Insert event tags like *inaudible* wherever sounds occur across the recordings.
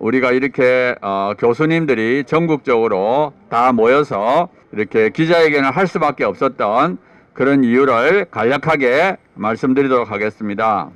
우리가 이렇게 어, 교수님들이 전국적으로 다 모여서 이렇게 기자회견을 할 수밖에 없었던 그런 이유를 간략하게 말씀드리도록 하겠습니다.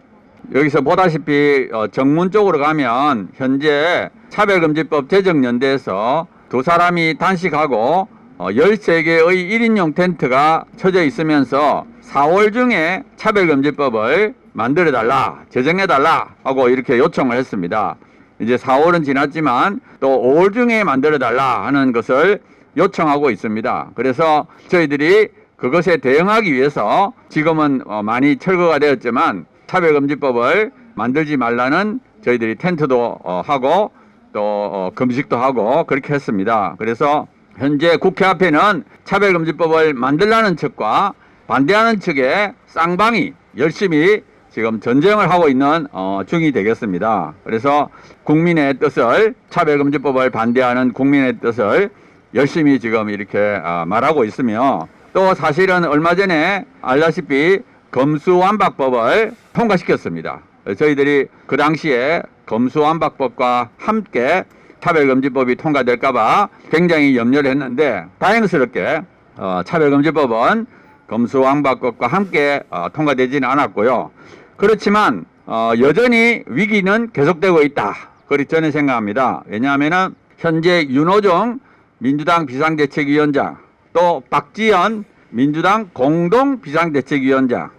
여기서 보다시피 어, 정문 쪽으로 가면 현재 차별금지법 제정연대에서 두 사람이 단식하고 어, 13개의 1인용 텐트가 쳐져 있으면서 4월 중에 차별금지법을 만들어달라, 제정해달라 하고 이렇게 요청을 했습니다. 이제 4월은 지났지만 또 5월 중에 만들어 달라 하는 것을 요청하고 있습니다. 그래서 저희들이 그것에 대응하기 위해서 지금은 어, 많이 철거가 되었지만 차별금지법을 만들지 말라는 저희들이 텐트도 어, 하고 또 어, 금식도 하고 그렇게 했습니다. 그래서 현재 국회 앞에는 차별금지법을 만들라는 측과 반대하는 측의 쌍방이 열심히 지금 전쟁을 하고 있는 어, 중이 되겠습니다. 그래서 국민의 뜻을 차별금지법을 반대하는 국민의 뜻을 열심히 지금 이렇게 아, 말하고 있으며 또 사실은 얼마 전에 알다시피 검수완박법을 통과시켰습니다. 저희들이 그 당시에 검수완박법과 함께 차별금지법이 통과될까봐 굉장히 염려를 했는데 다행스럽게 어, 차별금지법은 검수완박법과 함께 어, 통과되지는 않았고요. 그렇지만 어, 여전히 위기는 계속되고 있다. 그렇게 저는 생각합니다. 왜냐하면은 현재 윤호중 민주당 비상대책위원장 또 박지원 민주당 공동 비상대책위원장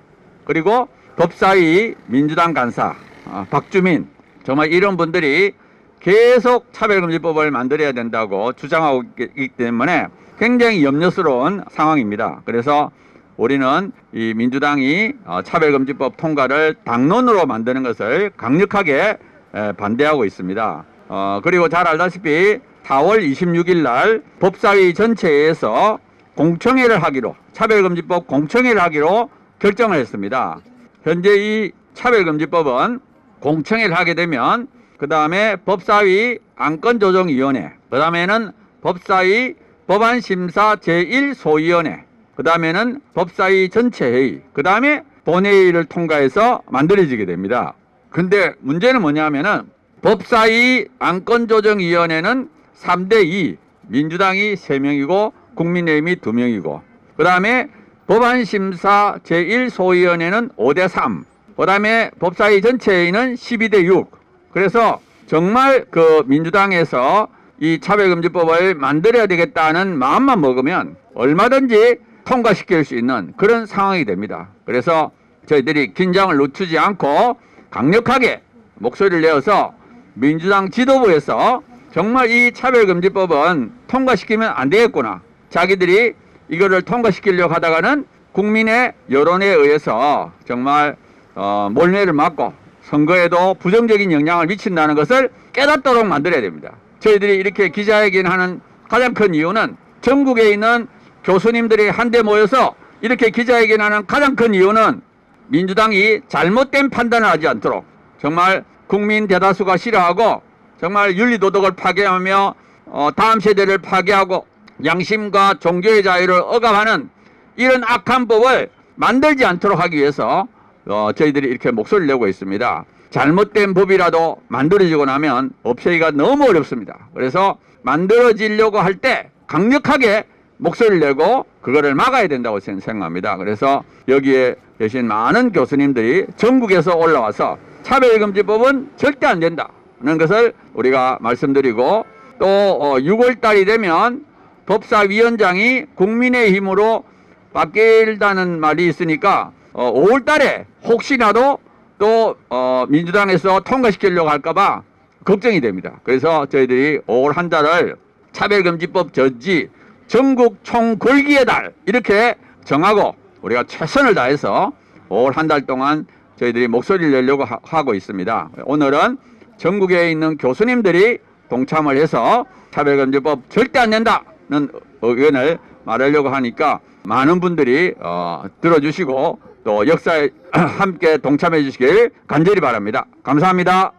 그리고 법사위 민주당 간사 아, 박주민 정말 이런 분들이 계속 차별금지법을 만들어야 된다고 주장하고 있기 때문에 굉장히 염려스러운 상황입니다. 그래서 우리는 이 민주당이 어, 차별금지법 통과를 당론으로 만드는 것을 강력하게 에, 반대하고 있습니다. 어, 그리고 잘 알다시피 4월 26일 날 법사위 전체에서 공청회를 하기로 차별금지법 공청회를 하기로 결정을 했습니다. 현재 이 차별금지법은 공청회를 하게 되면 그 다음에 법사위 안건조정위원회 그 다음에는 법사위 법안심사 제1소위원회 그 다음에는 법사위 전체회의 그 다음에 본회의를 통과해서 만들어지게 됩니다. 근데 문제는 뭐냐면은 법사위 안건조정위원회는 3대2 민주당이 3명이고 국민의힘이 2명이고 그 다음에 법안심사 제1소위원회는 5대3 그 다음에 법사위 전체회의는 12대6 그래서 정말 그 민주당에서 이 차별금지법을 만들어야 되겠다는 마음만 먹으면 얼마든지 통과시킬 수 있는 그런 상황이 됩니다. 그래서 저희들이 긴장을 늦추지 않고 강력하게 목소리를 내어서 민주당 지도부에서 정말 이 차별금지법은 통과시키면 안 되겠구나. 자기들이 이거를 통과시키려고 하다가는 국민의 여론에 의해서 정말 어, 몰매를 맞고 선거에도 부정적인 영향을 미친다는 것을 깨닫도록 만들어야 됩니다. 저희들이 이렇게 기자회견하는 가장 큰 이유는 전국에 있는 교수님들이 한데 모여서 이렇게 기자회견하는 가장 큰 이유는 민주당이 잘못된 판단을 하지 않도록 정말 국민 대다수가 싫어하고 정말 윤리도덕을 파괴하며 어, 다음 세대를 파괴하고 양심과 종교의 자유를 억압하는 이런 악한 법을 만들지 않도록 하기 위해서 어, 저희들이 이렇게 목소리를 내고 있습니다. 잘못된 법이라도 만들어지고 나면 없애기가 너무 어렵습니다. 그래서 만들어지려고 할 때 강력하게 목소리를 내고 그거를 막아야 된다고 생각합니다. 그래서 여기에 계신 많은 교수님들이 전국에서 올라와서 차별금지법은 절대 안 된다는 것을 우리가 말씀드리고 또 6월 달이 되면 법사위원장이 국민의 힘으로 바뀔다는 말이 있으니까 5월 달에 혹시라도 또 어, 민주당에서 통과시키려고 할까봐 걱정이 됩니다. 그래서 저희들이 5월 한 달을 차별금지법 저지 전국 총궐기의 달 이렇게 정하고 우리가 최선을 다해서 5월 한달 동안 저희들이 목소리를 내려고 하, 하고 있습니다. 오늘은 전국에 있는 교수님들이 동참을 해서 차별금지법 절대 안 된다는 의견을 말하려고 하니까 많은 분들이 어, 들어주시고 또 역사에 *clears throat* 함께 동참해 주시길 간절히 바랍니다. 감사합니다.